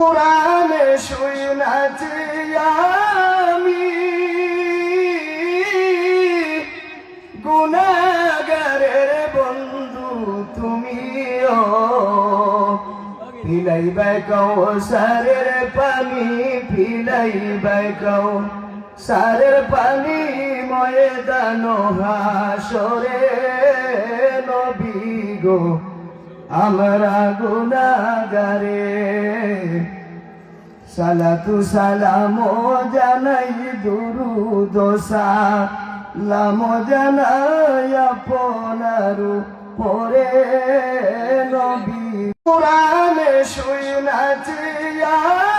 কোরআনে শুনাছি আমি। গুনাগারের বন্ধু তুমিও। ফিলাইবাই কও সারের পানি ফিলাইবাই কও সারের পানি, ময়দান হাসরে নবী গো। আমরা গুনাগারে সালাতু সালাম জানাই দুরুদ সালাম জানাই আপনারু পরে নবী। কোরআনে শুনাছি আমি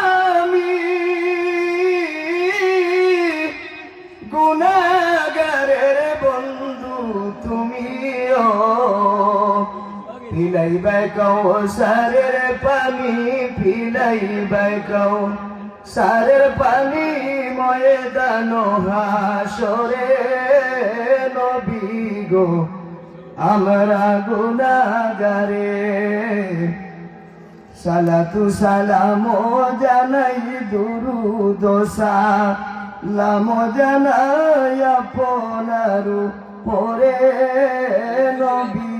ফিলাইবাই কও, সারের পানি ফিলাইবাই কও। সারের পানি ময়দান হাসরে নবী গো। আমরা গুনাগারে সালাতু সালাম জানাই দুরুদ সালাম জানাই আপনারু পরে নবী।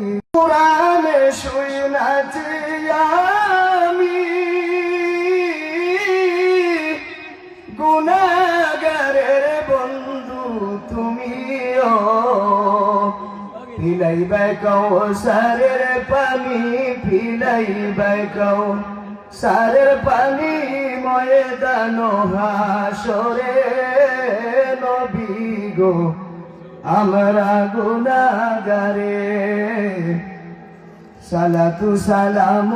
ফিলাইবাই কও, সারের পানি ফিলাইবাই কও। সারের পানি ময়দান হাসরে নবী গো, আমরা গুনাগারে। সালাতু সালাম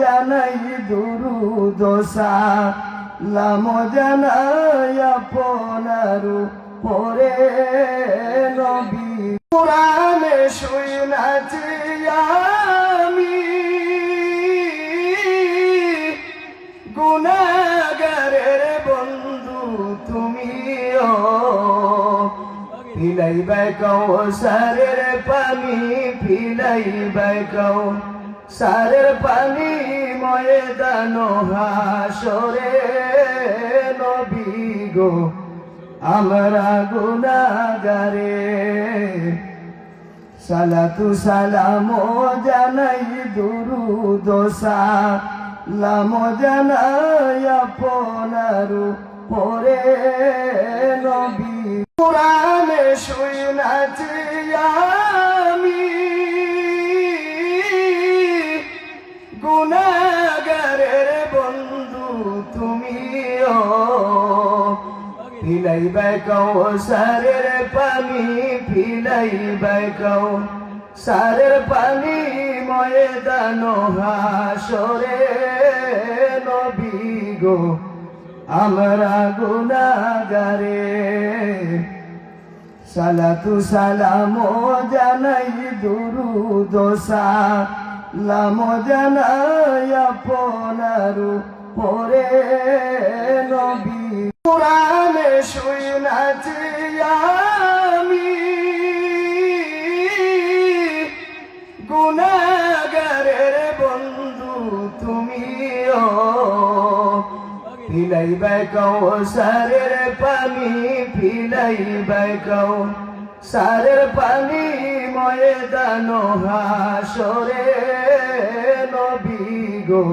জানাই দুরুদ সালাম জানাই আপনারু পরে নবী কোরআনে শুনাছি আমি। গুনাগারের বন্ধু তুমিও। ফিলাইবাই কও সারের পানি ফিলাইবাই কও সারের পানি, ময়দান হাসরে নবী গো। আমরা গুনাগারে সালাতু সালাম জানাই দুরু দুরুদ সালাম জানাই আপনারু পরে নবী। কোরআনে শুনাছি আমি গুনাগারের ফিলাইবাই কও সারের পানি ফিলাইবাই কও সারের পানি ময়দান হাসরে নবী গো। আমরা গুনাগারে সালাতু সালাম জানাই দুরুদ সালাম জানাই আপনারু পরে নবী। কোরআনে শুনাছি আমি গুনাগারের বন্ধু তুমিও। ফিলাইবাই কও, সারের পানি, ফিলাইবাই কও, সারের পানি ময়দান হাসরে নবী গো।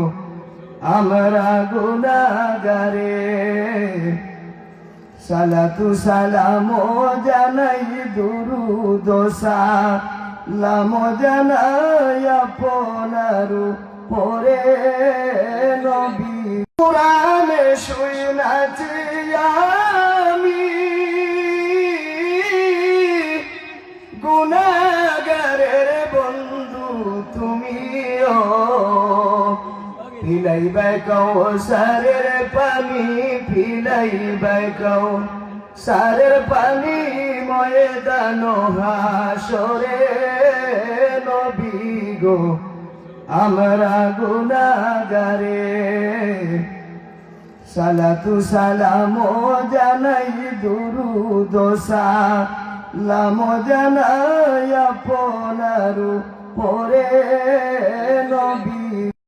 আমরা গুনাগারে সালাতু সালাম জানাই দুরুদ সালাম জানাই আপনারু পরে নবী। কোরআনে শুনাছি ফিলাইবাই কও, সারের পানি ফিলাইবাই কও। সারের পানি ময়দান হাসরে নবী গো, আমরা গুনাগারে। সালাতু সালাম জানাই দুরুদ সালাম জানাই আপনারু পরে নবী।